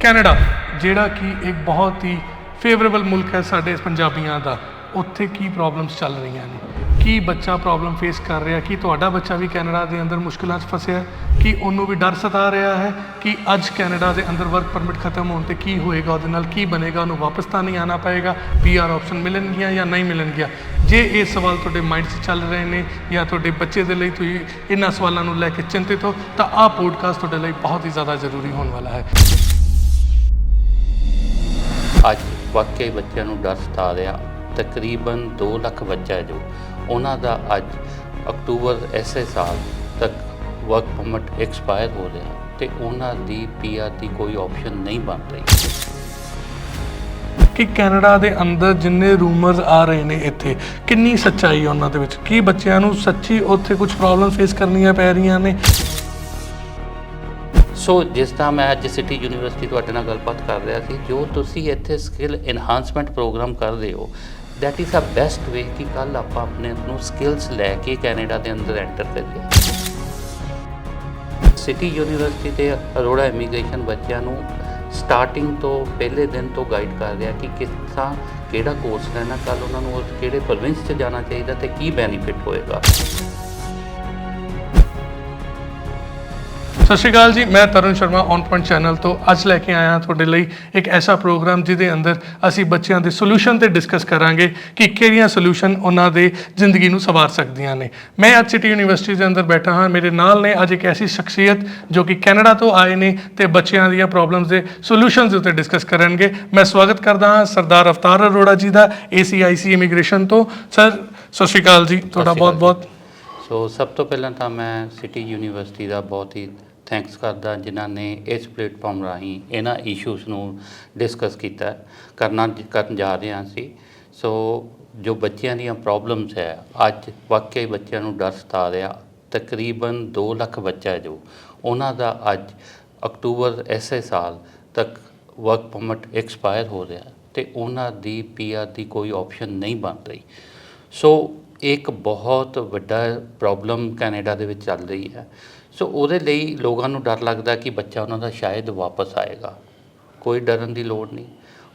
Canada, ਜਿਹੜਾ ਕਿ ਇੱਕ ਬਹੁਤ ਹੀ ਫੇਵਰੇਬਲ ਮੁਲਕ ਹੈ ਸਾਡੇ ਪੰਜਾਬੀਆਂ ਦਾ। ਉੱਥੇ ਕੀ ਪ੍ਰੋਬਲਮਸ ਚੱਲ ਰਹੀਆਂ ਨੇ? ਕੀ ਬੱਚਾ ਪ੍ਰੋਬਲਮ ਫੇਸ ਕਰ ਰਿਹਾ? ਕੀ ਤੁਹਾਡਾ ਬੱਚਾ ਵੀ ਕੈਨੇਡਾ ਦੇ ਅੰਦਰ ਮੁਸ਼ਕਲਾਂ 'ਚ ਫਸਿਆ ਕੀ ਉਹਨੂੰ ਵੀ ਡਰ ਸਤਾ ਰਿਹਾ ਹੈ? ਕਿ ਅੱਜ ਕੈਨੇਡਾ ਦੇ ਅੰਦਰ ਵਰਕ ਪਰਮਿਟ ਖਤਮ ਹੋਣ ਤੇ ਕੀ ਹੋਏਗਾ ਉਹਦੇ ਨਾਲ? ਕੀ ਬਣੇਗਾ? ਉਹਨੂੰ ਵਾਪਸ ਤਾਂ ਨਹੀਂ ਆਣਾ ਪਏਗਾ? ਪੀਆਰ ਆਪਸ਼ਨ ਮਿਲਣਗੀਆਂ ਜਾਂ ਨਹੀਂ ਮਿਲਣਗੀਆਂ? ਜੇ ਇਹ ਸਵਾਲ ਤੁਹਾਡੇ ਮਾਈਂਡ 'ਚ ਚੱਲ ਰਹੇ ਨੇ ਜਾਂ ਤੁਹਾਡੇ ਬੱਚੇ ਦੇ ਲਈ ਤੁਸੀਂ ਇਹਨਾਂ ਸਵਾਲਾਂ ਨੂੰ ਲੈ ਕੇ ਚਿੰਤਿਤ ਹੋ, ਤਾਂ ਆਹ ਪੋਡਕਾਸਟ ਤੁਹਾਡੇ ਲਈ ਬਹੁਤ ਹੀ ਜ਼ਿਆਦਾ ਜ਼ਰੂਰੀ ਹੋਣ ਵਾਲਾ ਹੈ। ਅੱਜ ਵਾਕਈ ਬੱਚਿਆਂ ਨੂੰ ਡਰ ਸਤਾ ਰਿਹਾ। ਤਕਰੀਬਨ 2 ਲੱਖ ਬੱਚਾ ਹੈ ਜੋ। ਉਹਨਾਂ ਦਾ ਅੱਜ ਅਕਤੂਬਰ ਐਸੇ ਸਾਲ ਤੱਕ ਵਰਕ ਪਰਮਿਟ ਐਕਸਪਾਇਰ ਹੋ ਰਿਹਾ ਤੇ ਉਹਨਾਂ ਦੀ ਪੀਆਰ ਦੀ ਕੋਈ ਆਪਸ਼ਨ ਨਹੀਂ ਬਣ ਰਹੀ। ਕਿ ਕੈਨੇਡਾ ਦੇ ਅੰਦਰ ਜਿੰਨੇ ਰੂਮਰਸ ਆ ਰਹੇ ਨੇ ਇੱਥੇ, ਕਿੰਨੀ ਸੱਚਾਈ ਹੈ ਉਹਨਾਂ ਦੇ ਵਿੱਚ? ਕੀ ਬੱਚਿਆਂ ਨੂੰ ਸੱਚੀ ਉੱਥੇ ਕੁਝ ਪ੍ਰੋਬਲਮ ਫੇਸ ਕਰਨੀਆਂ ਪੈ ਰਹੀਆਂ ਨੇ? ਸੋ ਜਿਸ ਤਰ੍ਹਾਂ ਮੈਂ ਅੱਜ ਸਿਟੀ ਯੂਨੀਵਰਸਿਟੀ ਤੁਹਾਡੇ ਨਾਲ ਗੱਲਬਾਤ ਕਰ ਰਿਹਾ ਸੀ ਜੋ ਤੁਸੀਂ ਇੱਥੇ ਸਕਿੱਲ ਐਨਹਾਂਸਮੈਂਟ ਪ੍ਰੋਗਰਾਮ ਕਰ ਰਹੇ ਹੋ that is a best way ਕਿ ਕੱਲ ਆਪਾਂ ਆਪਣੇ ਨੂੰ ਸਕਿੱਲਸ ਲੈ ਕੇ ਕੈਨੇਡਾ ਦੇ ਅੰਦਰ ਐਂਟਰ ਕਰੀਏ ਸਿਟੀ ਯੂਨੀਵਰਸਿਟੀ ਤੇ ਅਰੋੜਾ ਇਮੀਗ੍ਰੇਸ਼ਨ ਬੱਚਿਆਂ ਨੂੰ ਸਟਾਰਟਿੰਗ ਤੋਂ ਪਹਿਲੇ ਦਿਨ ਤੋਂ ਗਾਈਡ ਕਰ ਰਿਹਾ ਕਿ ਕਿਸ ਤਰ੍ਹਾਂ ਕਿਹੜਾ ਕੋਰਸ ਲੈਣਾ ਕੱਲ ਉਹਨਾਂ ਨੂੰ ਕਿਹੜੇ ਪ੍ਰੋਵਿੰਸ 'ਚ ਜਾਣਾ ਚਾਹੀਦਾ ਤੇ ਕੀ ਬੈਨੀਫਿਟ ਹੋਏਗਾ ਸਤਿ ਸ਼੍ਰੀ ਅਕਾਲ ਜੀ ਮੈਂ Tarun Sharma on point channel ਤੋਂ ਅੱਜ ਲੈ ਕੇ ਆਇਆ ਤੁਹਾਡੇ ਲਈ ਇੱਕ ਐਸਾ ਪ੍ਰੋਗਰਾਮ ਜਿਹਦੇ ਅੰਦਰ ਅਸੀਂ ਬੱਚਿਆਂ ਦੇ ਸੋਲੂਸ਼ਨ ਤੇ ਡਿਸਕਸ ਕਰਾਂਗੇ ਕਿ ਕਿਹੜੀਆਂ ਸੋਲੂਸ਼ਨ ਉਹਨਾਂ ਦੇ ਜ਼ਿੰਦਗੀ ਨੂੰ ਸਵਾਰ ਸਕਦੀਆਂ ਨੇ। ਮੈਂ ਅੱਜ ਸਿਟੀ ਯੂਨੀਵਰਸਿਟੀ ਦੇ ਅੰਦਰ ਬੈਠਾ ਹਾਂ ਮੇਰੇ ਨਾਲ ਨੇ ਅੱਜ ਇੱਕ ਐਸੀ ਸ਼ਖਸੀਅਤ ਜੋ ਕਿ ਕੈਨੇਡਾ ਤੋਂ ਆਏ ਨੇ ਤੇ ਬੱਚਿਆਂ ਦੀਆਂ ਪ੍ਰੋਬਲਮਸ ਦੇ ਸੋਲੂਸ਼ਨਸ ਉੱਤੇ ਡਿਸਕਸ ਕਰਨਗੇ। ਮੈਂ ਸਵਾਗਤ ਕਰਦਾ ਹਾਂ ਸਰਦਾਰ ਅਵਤਾਰ ਅਰੋੜਾ ਜੀ ਦਾ ACIC ਇਮੀਗ੍ਰੇਸ਼ਨ ਤੋਂ। ਸਰ ਸਤਿ ਸ਼੍ਰੀ ਅਕਾਲ ਜੀ ਤੁਹਾਡਾ ਬਹੁਤ ਬਹੁਤ ਸੋ ਸਭ ਤੋਂ ਪਹਿਲਾਂ ਤਾਂ ਮੈਂ ਸਿਟੀ ਯੂਨੀਵਰਸਿਟੀ ਦਾ ਬਹੁਤ ਹੀ ਥੈਂਕਸ ਕਰਦਾ ਜਿਨ੍ਹਾਂ ਨੇ ਇਸ ਪਲੇਟਫਾਰਮ ਰਾਹੀਂ ਇਹਨਾਂ ਇਸ਼ੂਜ਼ ਨੂੰ ਡਿਸਕਸ ਕੀਤਾ, ਕਰਨਾ ਕਰਨ ਜਾ ਰਹੇ ਹਾਂ ਅਸੀਂ। ਸੋ ਜੋ ਬੱਚਿਆਂ ਦੀਆਂ ਪ੍ਰੋਬਲਮਸ ਹੈ, ਅੱਜ ਵਾਕਈ ਬੱਚਿਆਂ ਨੂੰ ਡਰ ਸਤਾ ਰਿਹਾ। ਤਕਰੀਬਨ 2 ਲੱਖ ਬੱਚਾ ਜੋ, ਉਹਨਾਂ ਦਾ ਅੱਜ ਅਕਤੂਬਰ ਐਸੇ ਸਾਲ ਤੱਕ ਵਰਕ ਪਰਮਿਟ ਐਕਸਪਾਇਰ ਹੋ ਰਿਹਾ ਤੇ ਉਹਨਾਂ ਦੀ ਪੀਆਰ ਦੀ ਕੋਈ ਆਪਸ਼ਨ ਨਹੀਂ ਬਣ ਰਹੀ। ਸੋ ਇੱਕ ਬਹੁਤ ਵੱਡਾ ਪ੍ਰੋਬਲਮ ਕੈਨੇਡਾ ਦੇ ਵਿੱਚ ਚੱਲ ਰਹੀ ਹੈ। ਸੋ ਉਹਦੇ ਲਈ ਲੋਕਾਂ ਨੂੰ ਡਰ ਲੱਗਦਾ ਕਿ ਬੱਚਾ ਉਹਨਾਂ ਦਾ ਸ਼ਾਇਦ ਵਾਪਸ ਆਏਗਾ। ਕੋਈ ਡਰਨ ਦੀ ਲੋੜ ਨਹੀਂ,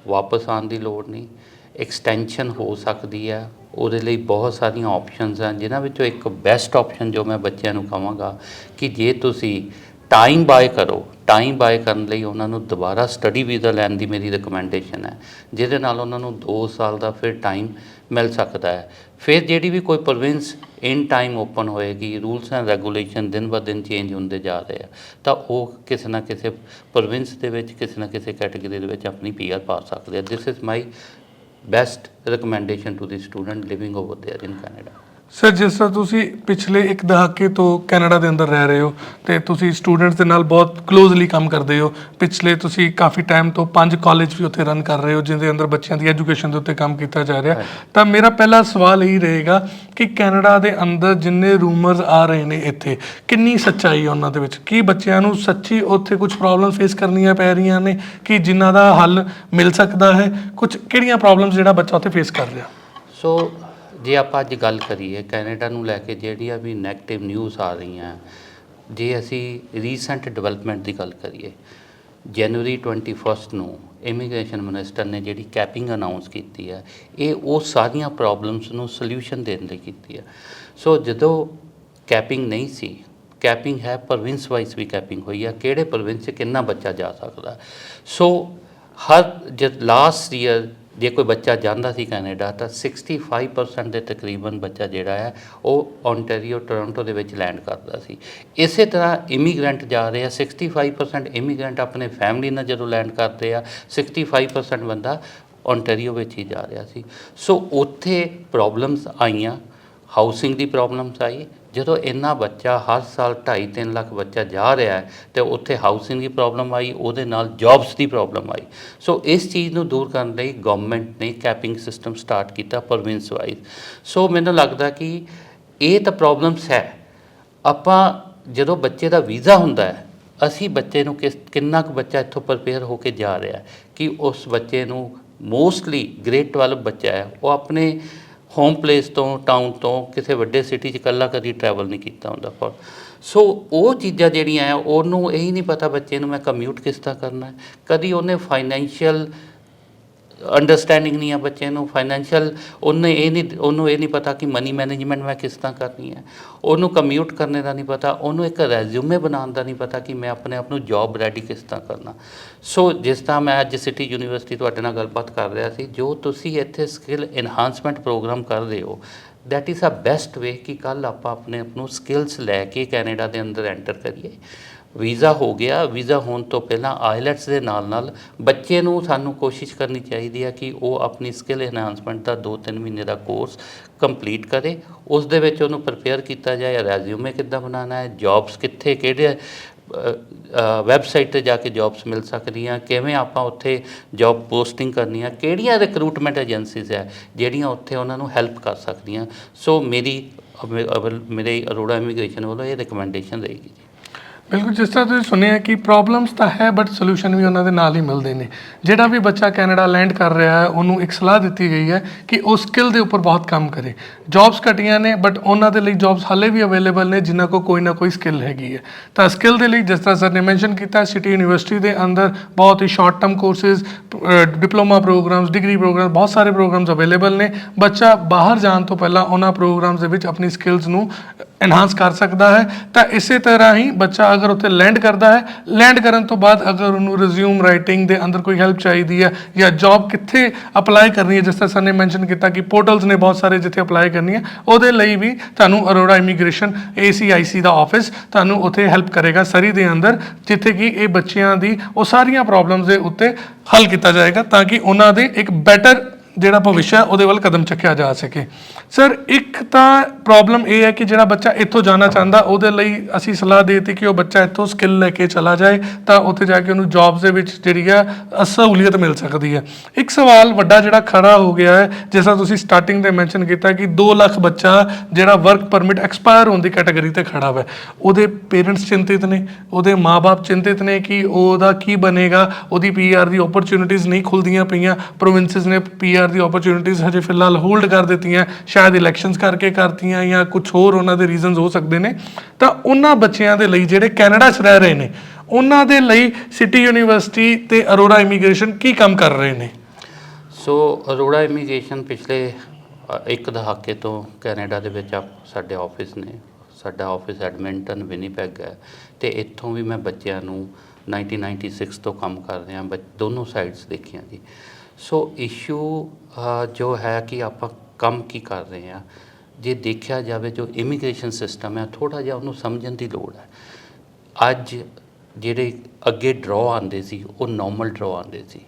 ਵਾਪਸ ਆਉਣ ਦੀ ਲੋੜ ਨਹੀਂ। ਐਕਸਟੈਂਸ਼ਨ ਹੋ ਸਕਦੀ ਹੈ। ਉਹਦੇ ਲਈ ਬਹੁਤ ਸਾਰੀਆਂ ਆਪਸ਼ਨਸ ਹਨ ਜਿਨ੍ਹਾਂ ਵਿੱਚੋਂ ਇੱਕ ਬੈਸਟ ਆਪਸ਼ਨ ਜੋ ਮੈਂ ਬੱਚਿਆਂ ਨੂੰ ਕਹਾਂਗਾ ਕਿ ਜੇ ਤੁਸੀਂ ਟਾਈਮ ਬਾਏ ਕਰੋ ਟਾਈਮ ਬਾਏ ਕਰਨ ਲਈ ਉਹਨਾਂ ਨੂੰ ਦੁਬਾਰਾ ਸਟੱਡੀ ਵੀਜ਼ਾ ਲੈਣ ਦੀ ਮੇਰੀ ਰਿਕਮੈਂਡੇਸ਼ਨ ਹੈ ਜਿਹਦੇ ਨਾਲ ਉਹਨਾਂ ਨੂੰ 2 ਸਾਲ ਦਾ ਫਿਰ ਟਾਈਮ ਮਿਲ ਸਕਦਾ ਹੈ ਫਿਰ ਜਿਹੜੀ ਵੀ ਕੋਈ ਪ੍ਰੋਵਿੰਸ ਇਨ ਟਾਈਮ ਓਪਨ ਹੋਏਗੀ ਰੂਲਸ ਐਂਡ ਰੈਗੂਲੇਸ਼ਨ ਦਿਨ ਬ ਦਿਨ ਚੇਂਜ ਹੁੰਦੇ ਜਾ ਰਹੇ ਆ ਤਾਂ ਉਹ ਕਿਸੇ ਨਾ ਕਿਸੇ ਪ੍ਰੋਵਿੰਸ ਦੇ ਵਿੱਚ ਕਿਸੇ ਨਾ ਕਿਸੇ ਕੈਟਾਗਰੀ ਦੇ ਵਿੱਚ ਆਪਣੀ ਪੀਆਰ ਪਾ ਸਕਦੇ ਆ this is my best recommendation to the student living over there in Canada sir ਜਿਸ ਤਰ੍ਹਾਂ ਤੁਸੀਂ ਪਿਛਲੇ ਇੱਕ ਦਹਾਕੇ ਤੋਂ ਕੈਨੇਡਾ ਦੇ ਅੰਦਰ ਰਹਿ ਰਹੇ ਹੋ ਤੇ ਤੁਸੀਂ ਸਟੂਡੈਂਟਸ ਦੇ ਨਾਲ ਬਹੁਤ ਕਲੋਜ਼ਲੀ ਕੰਮ ਕਰਦੇ ਹੋ ਪਿਛਲੇ ਤੁਸੀਂ ਕਾਫੀ ਟਾਈਮ ਤੋਂ ਪੰਜ ਕਾਲਜ ਵੀ ਉੱਥੇ ਰਨ ਕਰ ਰਹੇ ਹੋ ਜਿਹਦੇ ਅੰਦਰ ਬੱਚਿਆਂ ਦੀ ਐਜੂਕੇਸ਼ਨ ਦੇ ਉੱਤੇ ਕੰਮ ਕੀਤਾ ਜਾ ਰਿਹਾ। ਤਾਂ ਮੇਰਾ ਪਹਿਲਾ ਸਵਾਲ ਇਹ ਰਹੇਗਾ ਕਿ ਕੈਨੇਡਾ ਦੇ ਅੰਦਰ ਜਿੰਨੇ ਰੂਮਰਸ ਆ ਰਹੇ ਨੇ ਇੱਥੇ ਕਿੰਨੀ ਸੱਚਾਈ ਹੈ ਉਹਨਾਂ ਦੇ ਵਿੱਚ? ਕੀ ਬੱਚਿਆਂ ਨੂੰ ਸੱਚੀ ਉੱਥੇ ਕੁਝ ਪ੍ਰੋਬਲਮ ਫੇਸ ਕਰਨੀਆਂ ਪੈ ਰਹੀਆਂ ਨੇ? ਕਿ ਜਿਨ੍ਹਾਂ ਦਾ ਹੱਲ ਮਿਲ ਸਕਦਾ ਹੈ? ਕੁਝ ਕਿਹੜੀਆਂ ਪ੍ਰੋਬਲਮਸ ਜਿਹੜਾ ਬੱਚਾ ਉੱਥੇ ਫੇਸ ਕਰ ਰਿਹਾ? ਸੋ ਜੇ ਆਪਾਂ ਅੱਜ ਗੱਲ ਕਰੀਏ ਕੈਨੇਡਾ ਨੂੰ ਲੈ ਕੇ ਜਿਹੜੀਆਂ ਵੀ ਨੈਗੇਟਿਵ ਨਿਊਜ਼ ਆ ਰਹੀਆਂ, ਜੇ ਅਸੀਂ ਰੀਸੈਂਟ ਡਿਵੈਲਪਮੈਂਟ ਦੀ ਗੱਲ ਕਰੀਏ ਜਨਵਰੀ 21 ਨੂੰ ਇਮੀਗ੍ਰੇਸ਼ਨ ਮਿਨਿਸਟਰ ਨੇ ਜਿਹੜੀ ਕੈਪਿੰਗ ਅਨਾਉਂਸ ਕੀਤੀ ਹੈ, ਇਹ ਉਹ ਸਾਰੀਆਂ ਪ੍ਰੋਬਲਮਸ ਨੂੰ ਸੋਲੂਸ਼ਨ ਦੇਣ ਲਈ ਕੀਤੀ ਹੈ। ਸੋ ਜਦੋਂ ਕੈਪਿੰਗ ਨਹੀਂ ਸੀ ਕੈਪਿੰਗ ਹੈ ਪ੍ਰੋਵਿੰਸ ਵਾਈਜ਼ ਵੀ ਕੈਪਿੰਗ ਹੋਈ ਹੈ, ਕਿਹੜੇ ਪ੍ਰੋਵਿੰਸ 'ਚ ਕਿੰਨਾ ਬੱਚਾ ਜਾ ਸਕਦਾ? ਸੋ ਹਰ, ਜਦ ਲਾਸਟ ਈਅਰ ਜੇ ਕੋਈ ਬੱਚਾ ਜਾਂਦਾ ਸੀ ਕੈਨੇਡਾ ਤਾਂ 65% ਦੇ ਤਕਰੀਬਨ ਬੱਚਾ ਜਿਹੜਾ ਹੈ, ਉਹ ਓਨਟਾਰੀਓ ਟੋਰਾਂਟੋ ਦੇ ਵਿੱਚ ਲੈਂਡ ਕਰਦਾ ਸੀ। ਇਸੇ ਤਰ੍ਹਾਂ ਇਮੀਗ੍ਰੈਂਟ ਜਾ ਰਹੇ ਆ 65% ਇਮੀਗ੍ਰੈਂਟ ਆਪਣੇ ਫੈਮਿਲੀ ਨਾਲ ਜਦੋਂ ਲੈਂਡ ਕਰਦੇ ਆ 65% ਬੰਦਾ ਓਨਟਾਰੀਓ ਵਿੱਚ ਹੀ ਜਾ ਰਿਹਾ ਸੀ। ਸੋ ਉੱਥੇ ਪ੍ਰੋਬਲਮਸ ਆਈਆਂ ਹਾਊਸਿੰਗ ਦੀ ਪ੍ਰੋਬਲਮਸ ਆਈ ਜਦੋਂ ਇੰਨਾ ਬੱਚਾ ਹਰ ਸਾਲ 2.5 3 ਲੱਖ ਬੱਚਾ ਜਾ ਰਿਹਾ ਹੈ, ਤੇ ਉੱਥੇ ਹਾਊਸਿੰਗ ਦੀ ਪ੍ਰੋਬਲਮ ਆਈ, ਉਹਦੇ ਨਾਲ ਜੌਬਸ ਦੀ ਪ੍ਰੋਬਲਮ ਆਈ। ਸੋ ਇਸ ਚੀਜ਼ ਨੂੰ ਦੂਰ ਕਰਨ ਲਈ ਗਵਰਨਮੈਂਟ ਨੇ ਕੈਪਿੰਗ ਸਿਸਟਮ ਸਟਾਰਟ ਕੀਤਾ ਪ੍ਰੋਵਿੰਸ ਵਾਈਜ਼ ਸੋ ਮੈਨੂੰ ਲੱਗਦਾ ਕਿ ਇਹ ਤਾਂ ਪ੍ਰੋਬਲਮਸ ਹੈ। ਆਪਾਂ ਜਦੋਂ ਬੱਚੇ ਦਾ ਵੀਜ਼ਾ ਹੁੰਦਾ ਹੈ, ਅਸੀਂ ਬੱਚੇ ਨੂੰ ਕਿਸ, ਕਿੰਨਾ ਕੁ ਬੱਚਾ ਇੱਥੋਂ ਪ੍ਰਪੇਅਰ ਹੋ ਕੇ ਜਾ ਰਿਹਾ ਕਿ ਉਸ ਬੱਚੇ ਨੂੰ ਮੋਸਟਲੀ ਗ੍ਰੇਡ 12 ਬੱਚਾ ਹੈ, ਉਹ ਆਪਣੇ ਹੋਮ ਪਲੇਸ ਤੋਂ ਟਾਊਨ ਤੋਂ, ਕਿਸੇ ਵੱਡੇ ਸਿਟੀ 'ਚ ਇਕੱਲਾ ਕਦੀ ਟਰੈਵਲ ਨਹੀਂ ਕੀਤਾ ਹੁੰਦਾ ਫੋਰ ਸੋ ਉਹ ਚੀਜ਼ਾਂ ਜਿਹੜੀਆਂ ਆ, ਉਹਨੂੰ ਇਹ ਹੀ ਨਹੀਂ ਪਤਾ ਬੱਚੇ ਨੂੰ ਮੈਂ ਕਮਿਊਟ ਕਿਸ ਤਰ੍ਹਾਂ ਕਰਨਾ ਹੈ। ਕਦੀ ਉਹਨੇ ਫਾਈਨੈਂਸ਼ੀਅਲ ਅੰਡਰਸਟੈਂਡਿੰਗ ਨਹੀਂ ਆ ਬੱਚੇ ਨੂੰ ਫਾਈਨੈਂਸ਼ੀਅਲ ਉਹਨੇ ਇਹ ਨਹੀਂ, ਉਹਨੂੰ ਇਹ ਨਹੀਂ ਪਤਾ ਕਿ ਮਨੀ ਮੈਨੇਜਮੈਂਟ ਮੈਂ ਕਿਸ ਤਰ੍ਹਾਂ ਕਰਨੀ ਹੈ। ਉਹਨੂੰ ਕਮਿਊਟ ਕਰਨੇ ਦਾ ਨਹੀਂ ਪਤਾ, ਉਹਨੂੰ ਇੱਕ ਰੈਜ਼ਿਊਮੇ ਬਣਾਉਣ ਦਾ ਨਹੀਂ ਪਤਾ ਕਿ ਮੈਂ ਆਪਣੇ ਆਪ ਨੂੰ ਜੌਬ ਰੈਡੀ ਕਿਸ ਤਰ੍ਹਾਂ ਕਰਨਾ। ਸੋ ਜਿਸ ਤਰ੍ਹਾਂ ਮੈਂ ਅੱਜ ਸਿਟੀ ਯੂਨੀਵਰਸਿਟੀ ਤੁਹਾਡੇ ਨਾਲ ਗੱਲਬਾਤ ਕਰ ਰਿਹਾ ਸੀ, ਜੋ ਤੁਸੀਂ ਇੱਥੇ ਸਕਿੱਲ ਇਨਹਾਂਸਮੈਂਟ ਪ੍ਰੋਗਰਾਮ ਕਰ ਰਹੇ ਹੋ that is a best way ਕਿ ਕੱਲ ਆਪਾਂ ਆਪਣੇ ਆਪ ਨੂੰ ਸਕਿੱਲਸ ਲੈ ਕੇ ਕੈਨੇਡਾ ਦੇ ਅੰਦਰ ਐਂਟਰ ਕਰੀਏ। ਵੀਜ਼ਾ ਹੋ ਗਿਆ। ਵੀਜ਼ਾ ਹੋਣ ਤੋਂ ਪਹਿਲਾਂ ਆਈਲੈਟਸ ਦੇ ਨਾਲ ਨਾਲ ਬੱਚੇ ਨੂੰ ਸਾਨੂੰ ਕੋਸ਼ਿਸ਼ ਕਰਨੀ ਚਾਹੀਦੀ ਹੈ ਕਿ ਉਹ ਆਪਣੀ ਸਕਿੱਲ ਐਨਹਾਂਸਮੈਂਟ ਦਾ 2-3 ਮਹੀਨੇ ਦਾ ਕੋਰਸ ਕੰਪਲੀਟ ਕਰੇ। ਉਸ ਦੇ ਵਿੱਚ ਉਹਨੂੰ ਪ੍ਰਪੇਅਰ ਕੀਤਾ ਜਾਏ ਰੈਜ਼ਿਊਮੇ ਕਿੱਦਾਂ ਬਣਾਉਣਾ ਹੈ ਜੌਬਸ ਕਿੱਥੇ, ਕਿਹੜੇ ਵੈਬਸਾਈਟ ਤੇ ਜਾ ਕੇ ਜੌਬਸ ਮਿਲ ਸਕਦੀਆਂ, ਕਿਵੇਂ ਆਪਾਂ ਉੱਥੇ ਜੌਬ ਪੋਸਟਿੰਗ ਕਰਨੀ ਆ ਕਿਹੜੀਆਂ ਰਿਕਰੂਟਮੈਂਟ ਏਜੰਸੀਜ਼ ਹੈ ਜਿਹੜੀਆਂ ਉੱਥੇ ਉਹਨਾਂ ਨੂੰ ਹੈਲਪ ਕਰ ਸਕਦੀਆਂ। ਸੋ ਮੇਰੀ ਮੇਰੇ ਅਰੋੜਾ ਇਮੀਗ੍ਰੇਸ਼ਨ ਵੱਲੋਂ ਇਹ ਰਿਕਮੈਂਡੇਸ਼ਨ ਰਹੇਗੀ ਬਿਲਕੁਲ, ਜਿਸ ਤਰ੍ਹਾਂ ਤੁਸੀਂ ਸੁਣਿਆ ਕਿ ਪ੍ਰੋਬਲਮਸ ਤਾਂ ਹੈ ਬਟ ਸੋਲੂਸ਼ਨ ਵੀ ਉਹਨਾਂ ਦੇ ਨਾਲ ਹੀ ਮਿਲਦੇ ਨੇ। ਜਿਹੜਾ ਵੀ ਬੱਚਾ ਕੈਨੇਡਾ ਲੈਂਡ ਕਰ ਰਿਹਾ ਹੈ, ਉਹਨੂੰ ਇੱਕ ਸਲਾਹ ਦਿੱਤੀ ਗਈ ਹੈ ਕਿ ਉਹ ਸਕਿੱਲ ਦੇ ਉੱਪਰ ਬਹੁਤ ਕੰਮ ਕਰੇ। ਜੌਬਸ ਘਟੀਆਂ ਨੇ ਬਟ ਉਹਨਾਂ ਦੇ ਲਈ ਜੌਬਸ ਹਾਲੇ ਵੀ ਅਵੇਲੇਬਲ ਨੇ, ਜਿਨ੍ਹਾਂ ਕੋ ਕੋਈ ਨਾ ਕੋਈ ਸਕਿੱਲ ਹੈਗੀ ਹੈ। ਤਾਂ ਸਕਿੱਲ ਦੇ ਲਈ, ਜਿਸ ਤਰ੍ਹਾਂ ਸਰ ਨੇ ਮੈਂਸ਼ਨ ਕੀਤਾ ਸਿਟੀ ਯੂਨੀਵਰਸਿਟੀ ਦੇ ਅੰਦਰ ਬਹੁਤ ਹੀ short term courses diploma programmes degree programme ਬਹੁਤ ਸਾਰੇ ਪ੍ਰੋਗਰਾਮਸ ਅਵੇਲੇਬਲ ਨੇ। ਬੱਚਾ ਬਾਹਰ ਜਾਣ ਤੋਂ ਪਹਿਲਾਂ ਉਹਨਾਂ ਪ੍ਰੋਗਰਾਮਸ ਦੇ ਵਿੱਚ ਆਪਣੀ ਸਕਿੱਲਸ ਨੂੰ ਐਨਹਾਂਸ ਕਰ ਸਕਦਾ ਹੈ। ਤਾਂ ਇਸੇ ਤਰ੍ਹਾਂ ਹੀ ਬੱਚਾ ਅਗਰ ਉੱਥੇ ਲੈਂਡ ਕਰਦਾ ਹੈ ਲੈਂਡ ਕਰਨ ਤੋਂ ਬਾਅਦ ਅਗਰ ਉਹਨੂੰ ਰਿਜ਼ਿਊਮ ਰਾਈਟਿੰਗ ਦੇ ਅੰਦਰ ਕੋਈ ਹੈਲਪ ਚਾਹੀਦੀ ਹੈ ਜਾਂ ਜੌਬ ਕਿੱਥੇ ਅਪਲਾਈ ਕਰਨੀ ਹੈ, ਜਿਸ ਤਰ੍ਹਾਂ ਸਰ ਨੇ ਮੈਂਸ਼ਨ ਕੀਤਾ ਕਿ ਪੋਰਟਲਸ ਨੇ ਬਹੁਤ ਸਾਰੇ ਜਿੱਥੇ ਅਪਲਾਈ ਕਰਨੀ ਹੈ, ਉਹਦੇ ਲਈ ਵੀ ਤੁਹਾਨੂੰ ਅਰੋੜਾ ਇਮੀਗ੍ਰੇਸ਼ਨ ACIC ਦਾ ਆਫਿਸ ਤੁਹਾਨੂੰ ਉੱਥੇ ਹੈਲਪ ਕਰੇਗਾ ਸਰੀ ਦੇ ਅੰਦਰ, ਜਿੱਥੇ ਕਿ ਇਹ ਬੱਚਿਆਂ ਦੀ ਉਹ ਸਾਰੀਆਂ ਪ੍ਰੋਬਲਮਸ ਦੇ ਉੱਤੇ ਹੱਲ ਕੀਤਾ ਜਾਏਗਾ ਤਾਂ ਕਿ ਉਹਨਾਂ ਦੇ ਇੱਕ ਬੈਟਰ ਜਿਹੜਾ ਭਵਿੱਖ ਹੈ, ਉਹਦੇ ਵੱਲ ਕਦਮ ਚੱਕਿਆ ਜਾ ਸਕੇ। ਸਰ ਇੱਕ ਤਾਂ ਪ੍ਰੋਬਲਮ ਇਹ ਹੈ ਕਿ ਜਿਹੜਾ ਬੱਚਾ ਇੱਥੋਂ ਜਾਣਾ ਚਾਹੁੰਦਾ, ਉਹਦੇ ਲਈ ਅਸੀਂ ਸਲਾਹ ਦੇ ਦੇਤੀ ਕਿ ਉਹ ਬੱਚਾ ਇੱਥੋਂ ਸਕਿੱਲ ਲੈ ਕੇ ਚਲਾ ਜਾਏ, ਤਾਂ ਉੱਥੇ ਜਾ ਕੇ ਉਹਨੂੰ ਜੌਬਸ ਦੇ ਵਿੱਚ ਜਿਹੜੀ ਹੈ ਸਹੂਲੀਅਤ ਮਿਲ ਸਕਦੀ ਹੈ। ਇੱਕ ਸਵਾਲ ਵੱਡਾ ਜਿਹੜਾ ਖੜਾ ਹੋ ਗਿਆ ਹੈ, ਜਿਸ ਤਰ੍ਹਾਂ ਤੁਸੀਂ ਸਟਾਰਟਿੰਗ ਦੇ ਮੈਂਸ਼ਨ ਕੀਤਾ ਕਿ 2 ਲੱਖ ਬੱਚਾ ਜਿਹੜਾ ਵਰਕ ਪਰਮਿਟ ਐਕਸਪਾਇਰ ਹੋਣ ਦੀ ਕੈਟਾਗਰੀ ਤੇ ਖੜਾ ਹੈ ਉਹਦੇ ਪੇਰੈਂਟਸ ਚਿੰਤਿਤ ਨੇ, ਉਹਦੇ ਮਾਪੇ ਚਿੰਤਿਤ ਨੇ ਕਿ ਉਹਦਾ ਕੀ ਬਣੇਗਾ, ਉਹਦੀ ਪੀਆਰ ਦੀ ਓਪਰਚ्युनिटीज ਨਹੀਂ ਖੁੱਲਦੀਆਂ ਪਈਆਂ ਪ੍ਰੋਵਿੰਸਸ ਨੇ ਪੀਆਰ ਰੋਜ਼ਗਾਰ ਦੀ ਓਪਰਚ्युनिटीज ਹਜੇ ਫਿਲਹਾਲ ਹੋਲਡ ਕਰ ਦਿੱਤੀਆਂ, ਸ਼ਾਇਦ ਇਲੈਕਸ਼ਨਸ ਕਰਕੇ ਕਰਤੀਆਂ ਜਾਂ ਕੁਝ ਹੋਰ ਉਹਨਾਂ ਦੇ ਰੀਜ਼ਨਸ ਹੋ ਸਕਦੇ ਨੇ। ਤਾਂ ਉਹਨਾਂ ਬੱਚਿਆਂ ਦੇ ਲਈ ਜਿਹੜੇ ਕੈਨੇਡਾ 'ਚ ਰਹਿ ਰਹੇ ਨੇ, ਉਹਨਾਂ ਦੇ ਲਈ ਸਿਟੀ ਯੂਨੀਵਰਸਿਟੀ ਤੇ ਅਰੋੜਾ ਇਮੀਗ੍ਰੇਸ਼ਨ ਕੀ ਕੰਮ ਕਰ ਰਹੇ ਨੇ? ਸੋ ਅਰੋੜਾ ਇਮੀਗ੍ਰੇਸ਼ਨ ਪਿਛਲੇ ਇੱਕ ਦਹਾਕੇ ਤੋਂ ਕੈਨੇਡਾ ਦੇ ਵਿੱਚ ਸਾਡੇ ਆਫਿਸ ਨੇ। ਸਾਡਾ ਆਫਿਸ ਐਡਮਿੰਟਨ ਵਿਨੀਪੈਗ ਹੈ। ਤੇ ਇੱਥੋਂ ਵੀ ਮੈਂ ਬੱਚਿਆਂ ਨੂੰ 1996 ਤੋਂ ਕੰਮ ਕਰ ਰਿਹਾ ਦੋਨੋਂ ਸਾਈਡਸ ਦੇਖੀਆਂ ਜੀ। ਸੋ ਇਸ਼ੂ ਜੋ ਹੈ ਕਿ ਆਪਾਂ ਕੰਮ ਕੀ ਕਰ ਰਹੇ ਹਾਂ, ਜੇ ਦੇਖਿਆ ਜਾਵੇ ਜੋ ਇਮੀਗ੍ਰੇਸ਼ਨ ਸਿਸਟਮ ਹੈ ਥੋੜਾ ਜਿਹਾ ਉਹਨੂੰ ਸਮਝਣ ਦੀ ਲੋੜ ਹੈ। ਅੱਜ ਜਿਹੜੇ ਅੱਗੇ ਡਰਾਅ ਆਉਂਦੇ ਸੀ, ਉਹ ਨਾਰਮਲ ਡਰਾਅ ਆਉਂਦੇ ਸੀ।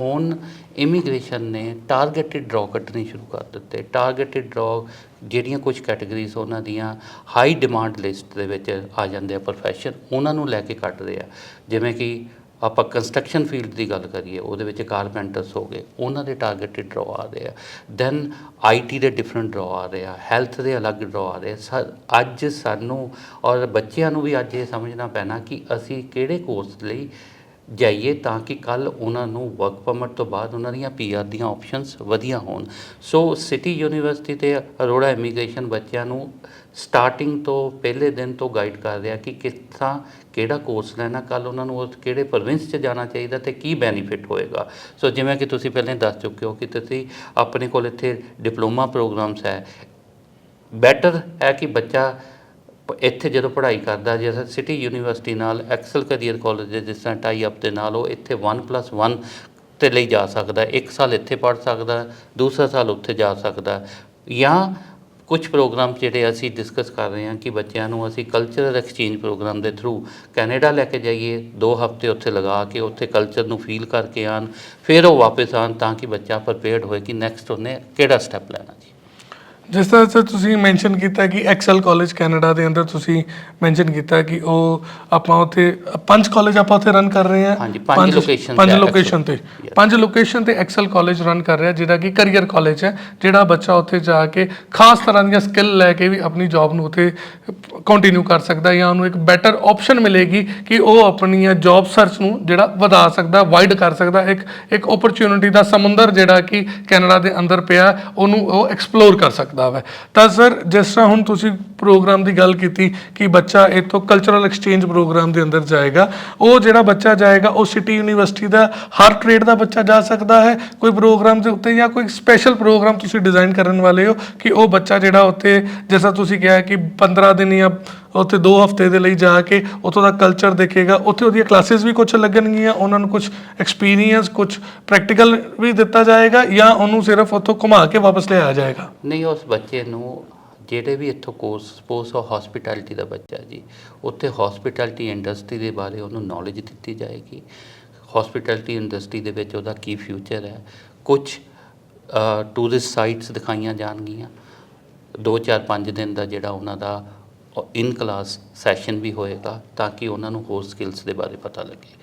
ਹੁਣ ਇਮੀਗ੍ਰੇਸ਼ਨ ਨੇ ਟਾਰਗੇਟਡ ਡਰਾਅ ਕੱਢਣੇ ਸ਼ੁਰੂ ਕਰ ਦਿੱਤੇ। ਟਾਰਗੇਟਡ ਡਰਾਅ ਜਿਹੜੀਆਂ ਕੁਝ ਕੈਟਾਗਰੀਜ਼ ਉਹਨਾਂ ਦੀਆਂ ਹਾਈ ਡਿਮਾਂਡ ਲਿਸਟ ਦੇ ਵਿੱਚ ਆ ਜਾਂਦੇ ਆ ਪ੍ਰੋਫੈਸ਼ਨ ਉਹਨਾਂ ਨੂੰ ਲੈ ਕੇ ਕੱਢ ਰਹੇ ਆ। ਜਿਵੇਂ ਕਿ ਆਪਾਂ ਕੰਸਟਰਕਸ਼ਨ ਫੀਲਡ ਦੀ ਗੱਲ ਕਰੀਏ, ਉਹਦੇ ਵਿੱਚ ਕਾਰਪੈਂਟਰਸ ਹੋ ਗਏ, ਉਹਨਾਂ ਦੇ ਟਾਰਗੇਟਡ ਡਰਾਅ ਆ ਰਹੇ ਆ। ਦੈਨ ਆਈਟੀ ਦੇ ਡਿਫਰੈਂਟ ਡਰਾਅ ਆ ਰਹੇ ਆ ਹੈਲਥ ਦੇ ਅਲੱਗ ਡਰਾਅ ਆ ਰਹੇ ਆ। ਸਾ- ਅੱਜ ਸਾਨੂੰ ਔਰ ਬੱਚਿਆਂ ਨੂੰ ਵੀ ਅੱਜ ਇਹ ਸਮਝਣਾ ਪੈਣਾ ਕਿ ਅਸੀਂ ਕਿਹੜੇ ਕੋਰਸ ਲਈ ਜਾਈਏ ਤਾਂ ਕਿ ਕੱਲ ਉਹਨਾਂ ਨੂੰ ਵਰਕ ਪਰਮਿਟ ਤੋਂ ਬਾਅਦ ਉਹਨਾਂ ਦੀਆਂ ਪੀਆਰ ਦੀਆਂ ਆਪਸ਼ਨਸ ਵਧੀਆ ਹੋਣ। ਸੋ ਸਿਟੀ ਯੂਨੀਵਰਸਿਟੀ ਤੇ ਅਰੋੜਾ ਇਮੀਗ੍ਰੇਸ਼ਨ ਬੱਚਿਆਂ ਨੂੰ ਸਟਾਰਟਿੰਗ ਤੋਂ ਪਹਿਲੇ ਦਿਨ ਤੋਂ ਗਾਈਡ ਕਰ ਰਿਹਾ ਕਿ ਕਿਸ ਤਰ੍ਹਾਂ, ਕਿਹੜਾ ਕੋਰਸ ਲੈਣਾ ਕੱਲ ਉਹਨਾਂ ਨੂੰ ਉਸ ਕਿਹੜੇ ਪ੍ਰੋਵਿੰਸ 'ਚ ਜਾਣਾ ਚਾਹੀਦਾ ਤੇ ਕੀ ਬੈਨੀਫਿਟ ਹੋਏਗਾ। ਸੋ ਜਿਵੇਂ ਕਿ ਤੁਸੀਂ ਪਹਿਲਾਂ ਦੱਸ ਚੁੱਕੇ ਹੋ ਕਿ ਤੁਸੀਂ ਆਪਣੇ ਕੋਲ ਇੱਥੇ ਡਿਪਲੋਮਾ ਪ੍ਰੋਗਰਾਮਸ ਹੈ। ਬੈਟਰ ਹੈ ਕਿ ਬੱਚਾ ਇੱਥੇ ਜਦੋਂ ਪੜ੍ਹਾਈ ਕਰਦਾ, ਜੇ ਸਿਟੀ ਯੂਨੀਵਰਸਿਟੀ ਨਾਲ ਐਕਸਲ ਕੈਰੀਅਰ ਕਾਲਜ ਦੇ ਜਿਸ ਤਰ੍ਹਾਂ ਟਾਈ ਅਪ ਦੇ ਨਾਲ ਉਹ ਇੱਥੇ 1+1 ਤੇ ਲਈ ਜਾ ਸਕਦਾ, ਇੱਕ ਸਾਲ ਇੱਥੇ ਪੜ੍ਹ ਸਕਦਾ, ਦੂਸਰਾ ਸਾਲ ਉੱਥੇ ਜਾ ਸਕਦਾ। ਜਾਂ ਕੁਝ ਪ੍ਰੋਗਰਾਮ ਜਿਹੜੇ ਅਸੀਂ ਡਿਸਕਸ ਕਰ ਰਹੇ ਹਾਂ ਕਿ ਬੱਚਿਆਂ ਨੂੰ ਅਸੀਂ ਕਲਚਰਲ ਐਕਸਚੇਂਜ ਪ੍ਰੋਗਰਾਮ ਦੇ ਥਰੂ ਕੈਨੇਡਾ ਲੈ ਕੇ ਜਾਈਏ 2 ਹਫ਼ਤੇ ਉੱਥੇ ਲਗਾ ਕੇ ਉੱਥੇ ਕਲਚਰ ਨੂੰ ਫੀਲ ਕਰਕੇ ਆਣ ਫਿਰ ਉਹ ਵਾਪਸ ਆਣ ਤਾਂ ਕਿ ਬੱਚਾ ਪ੍ਰਪੇਅਰਡ ਹੋਏ ਕਿ ਨੈਕਸਟ ਉਹਨੇ ਕਿਹੜਾ ਸਟੈਪ ਲੈਣਾ ਜੀ। ਜਿਸ ਤਰ੍ਹਾਂ ਸਰ ਤੁਸੀਂ ਮੈਂਸ਼ਨ ਕੀਤਾ ਕਿ ਐਕਸਲ ਕਾਲਜ ਕੈਨੇਡਾ ਦੇ ਅੰਦਰ ਤੁਸੀਂ ਮੈਂਸ਼ਨ ਕੀਤਾ ਕਿ ਉਹ ਆਪਾਂ ਉੱਥੇ ਪੰਜ ਕਾਲਜ ਆਪਾਂ ਉੱਥੇ ਰਨ ਕਰ ਰਹੇ ਹਾਂ। ਪੰਜ ਲੋਕੇਸ਼ਨ ਪੰਜ ਲੋਕੇਸ਼ਨ ਤੇ। ਪੰਜ ਲੋਕੇਸ਼ਨ ਤੇ ਐਕਸਲ ਕਾਲਜ ਰਨ ਕਰ ਰਿਹਾ ਜਿਹੜਾ ਕਿ ਕੈਰੀਅਰ ਕਾਲਜ ਹੈ ਜਿਹੜਾ ਬੱਚਾ ਉੱਥੇ ਜਾ ਕੇ ਖਾਸ ਤਰ੍ਹਾਂ ਦੀਆਂ ਸਕਿੱਲ ਲੈ ਕੇ ਵੀ ਆਪਣੀ ਜੌਬ ਨੂੰ ਉੱਥੇ ਕੰਟੀਨਿਊ ਕਰ ਸਕਦਾ ਜਾਂ ਉਹਨੂੰ ਇੱਕ ਬੈਟਰ ਆਪਸ਼ਨ ਮਿਲੇਗੀ ਕਿ ਉਹ ਆਪਣੀਆਂ ਜੌਬ ਸਰਚ ਨੂੰ ਜਿਹੜਾ ਵਧਾ ਸਕਦਾ ਵਾਈਡ ਕਰ ਸਕਦਾ। ਇੱਕ ਇੱਕ ਓਪਰਚ्युनिटी ਦਾ ਸਮੁੰਦਰ ਜਿਹੜਾ ਕਿ ਕੈਨੇਡਾ ਦੇ ਅੰਦਰ ਪਿਆ ਉਹਨੂੰ ਉਹ ਐਕਸਪਲੋਰ ਕਰ ਸਕਦਾ। ਹੈ ਤਾਂ ਸਰ, ਜਿਸ ਤਰ੍ਹਾਂ ਹੁਣ ਤੁਸੀਂ ਪ੍ਰੋਗਰਾਮ ਦੀ ਗੱਲ ਕੀਤੀ ਕਿ ਬੱਚਾ ਇੱਥੋਂ ਕਲਚਰਲ ਐਕਸਚੇਂਜ ਪ੍ਰੋਗਰਾਮ ਦੇ ਅੰਦਰ ਜਾਏਗਾ, ਉਹ ਜਿਹੜਾ ਬੱਚਾ ਜਾਏਗਾ, ਉਹ ਸਿਟੀ ਯੂਨੀਵਰਸਿਟੀ ਦਾ ਹਰ ਟ੍ਰੇਡ ਦਾ ਬੱਚਾ ਜਾ ਸਕਦਾ ਹੈ। ਕੋਈ ਪ੍ਰੋਗਰਾਮ ਦੇ ਉੱਤੇ ਜਾਂ ਕੋਈ ਸਪੈਸ਼ਲ ਪ੍ਰੋਗਰਾਮ ਤੁਸੀਂ ਡਿਜ਼ਾਈਨ ਕਰਨ ਵਾਲੇ ਹੋ ਕਿ ਉਹ ਬੱਚਾ ਜਿਹੜਾ ਉੱਥੇ, ਜਿਸ ਤਰ੍ਹਾਂ ਤੁਸੀਂ ਕਿਹਾ ਕਿ 15 ਦਿਨ ਜਾਂ ਉੱਥੇ 2 ਹਫ਼ਤੇ ਦੇ ਲਈ ਜਾ ਕੇ ਉੱਥੋਂ ਦਾ ਕਲਚਰ ਦੇਖੇਗਾ। ਉੱਥੇ ਉਹਦੀਆਂ ਕਲਾਸਿਸ ਵੀ ਕੁਝ ਲੱਗਣਗੀਆਂ, ਉਹਨਾਂ ਨੂੰ ਕੁਝ ਐਕਸਪੀਰੀਅੰਸ ਕੁਝ ਪ੍ਰੈਕਟੀਕਲ ਵੀ ਦਿੱਤਾ ਜਾਏਗਾ ਜਾਂ ਉਹਨੂੰ ਸਿਰਫ ਉੱਥੋਂ ਘੁਮਾ ਕੇ ਵਾਪਸ ਲਿਆਇਆ ਜਾਏਗਾ। ਨਹੀਂ, ਉਸ ਬੱਚੇ ਨੂੰ ਜਿਹੜੇ ਵੀ ਇੱਥੋਂ ਕੋਰਸ ਸਪੋਸ ਉਹ ਹਸਪਿਟੈਲਿਟੀ ਦਾ ਬੱਚਾ ਜੀ, ਉੱਥੇ ਹਸਪਿਟੈਲਿਟੀ ਇੰਡਸਟਰੀ ਦੇ ਬਾਰੇ ਉਹਨੂੰ ਨੌਲੇਜ ਦਿੱਤੀ ਜਾਏਗੀ। ਹਸਪਿਟੈਲਿਟੀ ਇੰਡਸਟਰੀ ਦੇ ਵਿੱਚ ਉਹਦਾ ਕੀ ਫਿਊਚਰ ਹੈ? ਕੁਝ ਟੂਰਿਸਟ ਸਾਈਟਸ ਦਿਖਾਈਆਂ ਜਾਣਗੀਆਂ। 2 4 5 ਦਿਨ ਦਾ ਜਿਹੜਾ ਉਹਨਾਂ ਦਾ ਔਰ ਇਨ ਕਲਾਸ ਸੈਸ਼ਨ ਵੀ ਹੋਏਗਾ ਤਾਂ ਕਿ ਉਹਨਾਂ ਨੂੰ ਹੋਰ ਸਕਿੱਲਸ ਦੇ ਬਾਰੇ ਪਤਾ ਲੱਗੇ।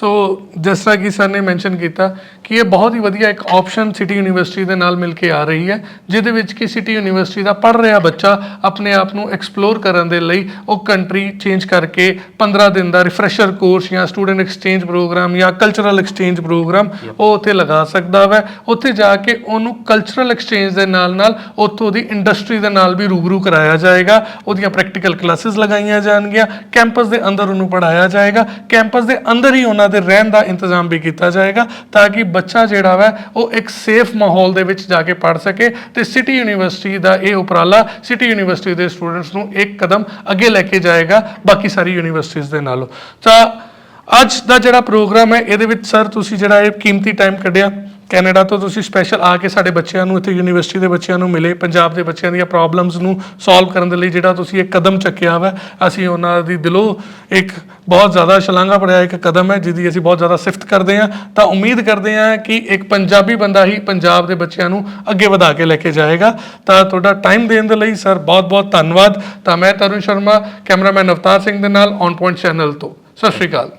ਸੋ ਜਿਸ ਤਰ੍ਹਾਂ ਕਿ ਸਰ ਨੇ ਮੈਂਸ਼ਨ ਕੀਤਾ ਕਿ ਇਹ ਬਹੁਤ ਹੀ ਵਧੀਆ ਇੱਕ ਆਪਸ਼ਨ ਸਿਟੀ ਯੂਨੀਵਰਸਿਟੀ ਦੇ ਨਾਲ ਮਿਲ ਕੇ ਆ ਰਹੀ ਹੈ ਜਿਹਦੇ ਵਿੱਚ ਕਿ ਸਿਟੀ ਯੂਨੀਵਰਸਿਟੀ ਦਾ ਪੜ ਰਿਹਾ ਬੱਚਾ ਆਪਣੇ ਆਪ ਨੂੰ ਐਕਸਪਲੋਰ ਕਰਨ ਦੇ ਲਈ ਉਹ ਕੰਟਰੀ ਚੇਂਜ ਕਰਕੇ 15 ਦਿਨ ਦਾ ਰਿਫਰੈਸ਼ਰ ਕੋਰਸ ਜਾਂ ਸਟੂਡੈਂਟ ਐਕਸਚੇਂਜ ਪ੍ਰੋਗਰਾਮ ਜਾਂ ਕਲਚਰਲ ਐਕਸਚੇਂਜ ਪ੍ਰੋਗਰਾਮ ਉਹ ਉੱਥੇ ਲਗਾ ਸਕਦਾ ਹੈ ਉੱਥੇ ਜਾ ਕੇ ਉਹਨੂੰ ਕਲਚਰਲ ਐਕਸਚੇਂਜ ਦੇ ਨਾਲ ਨਾਲ ਉੱਥੋਂ ਦੀ ਇੰਡਸਟਰੀ ਦੇ ਨਾਲ ਵੀ ਰੂਬਰੂ ਕਰਾਇਆ ਜਾਏਗਾ। ਉਹਦੀਆਂ ਪ੍ਰੈਕਟੀਕਲ ਕਲਾਸਿਸ ਲਗਾਈਆਂ ਜਾਣਗੀਆਂ। ਕੈਂਪਸ ਦੇ ਅੰਦਰ ਉਹਨੂੰ ਪੜਾਇਆ ਜਾਏਗਾ। ਕੈਂਪਸ ਦੇ ਅੰਦਰ ਹੀ ਉਹਨਾਂ ਦੇ ਰਹਿਣ ਦਾ ਇੰਤਜ਼ਾਮ ਵੀ ਕੀਤਾ ਜਾਏਗਾ ਤਾਂ ਕਿ ਬੱਚਾ ਜਿਹੜਾ ਵਾ, ਉਹ ਇੱਕ ਸੇਫ ਮਾਹੌਲ ਦੇ ਵਿੱਚ ਜਾ ਕੇ ਪੜ੍ਹ ਸਕੇ ਤੇ ਸਿਟੀ ਯੂਨੀਵਰਸਿਟੀ ਦਾ ਇਹ ਉਪਰਾਲਾ ਸਿਟੀ ਯੂਨੀਵਰਸਿਟੀ ਦੇ ਸਟੂਡੈਂਟਸ ਨੂੰ ਇੱਕ ਕਦਮ ਅੱਗੇ ਲੈ ਕੇ ਜਾਏਗਾ, ਬਾਕੀ ਸਾਰੀ ਯੂਨੀਵਰਸਿਟੀਜ਼ ਦੇ ਨਾਲੋਂ। ਤਾਂ ਅੱਜ ਦਾ ਜਿਹੜਾ ਪ੍ਰੋਗਰਾਮ ਹੈ, ਇਹਦੇ ਵਿੱਚ ਸਰ ਤੁਸੀਂ ਜਿਹੜਾ ਇਹ ਕੀਮਤੀ ਟਾਈਮ ਕੱਢਿਆ। ਕੈਨੇਡਾ ਤੋਂ ਤੁਸੀਂ ਸਪੈਸ਼ਲ ਆ ਕੇ ਸਾਡੇ ਬੱਚਿਆਂ ਨੂੰ, ਇੱਥੇ ਯੂਨੀਵਰਸਿਟੀ ਦੇ ਬੱਚਿਆਂ ਨੂੰ ਮਿਲੇ, ਪੰਜਾਬ ਦੇ ਬੱਚਿਆਂ ਦੀਆਂ ਪ੍ਰੋਬਲਮਸ ਨੂੰ ਸੋਲਵ ਕਰਨ ਦੇ ਲਈ ਜਿਹੜਾ ਤੁਸੀਂ ਇੱਕ ਕਦਮ ਚੱਕਿਆ ਵਾ, ਅਸੀਂ ਉਹਨਾਂ ਦੀ ਦਿਲੋਂ ਇੱਕ ਬਹੁਤ ਜ਼ਿਆਦਾ ਸ਼ਲਾਘਾ ਭਰਿਆ ਇੱਕ ਕਦਮ ਹੈ ਜਿਹਦੀ ਅਸੀਂ ਬਹੁਤ ਜ਼ਿਆਦਾ ਸਿਫਤ ਕਰਦੇ ਹਾਂ। ਤਾਂ ਉਮੀਦ ਕਰਦੇ ਹਾਂ ਕਿ ਇੱਕ ਪੰਜਾਬੀ ਬੰਦਾ ਹੀ ਪੰਜਾਬ ਦੇ ਬੱਚਿਆਂ ਨੂੰ ਅੱਗੇ ਵਧਾ ਕੇ ਲੈ ਕੇ ਜਾਏਗਾ। ਤਾਂ ਤੁਹਾਡਾ ਟਾਈਮ ਦੇਣ ਦੇ ਲਈ ਸਰ ਬਹੁਤ ਬਹੁਤ ਧੰਨਵਾਦ। ਤਾਂ ਮੈਂ ਤਰੁਣ ਸ਼ਰਮਾ, ਕੈਮਰਾਮੈਨ ਅਵਤਾਰ ਸਿੰਘ ਦੇ ਨਾਲ ਔਨ ਪੁਆਇੰਟ ਚੈਨਲ ਤੋਂ। ਸਤਿ ਸ਼੍ਰੀ ਅਕਾਲ।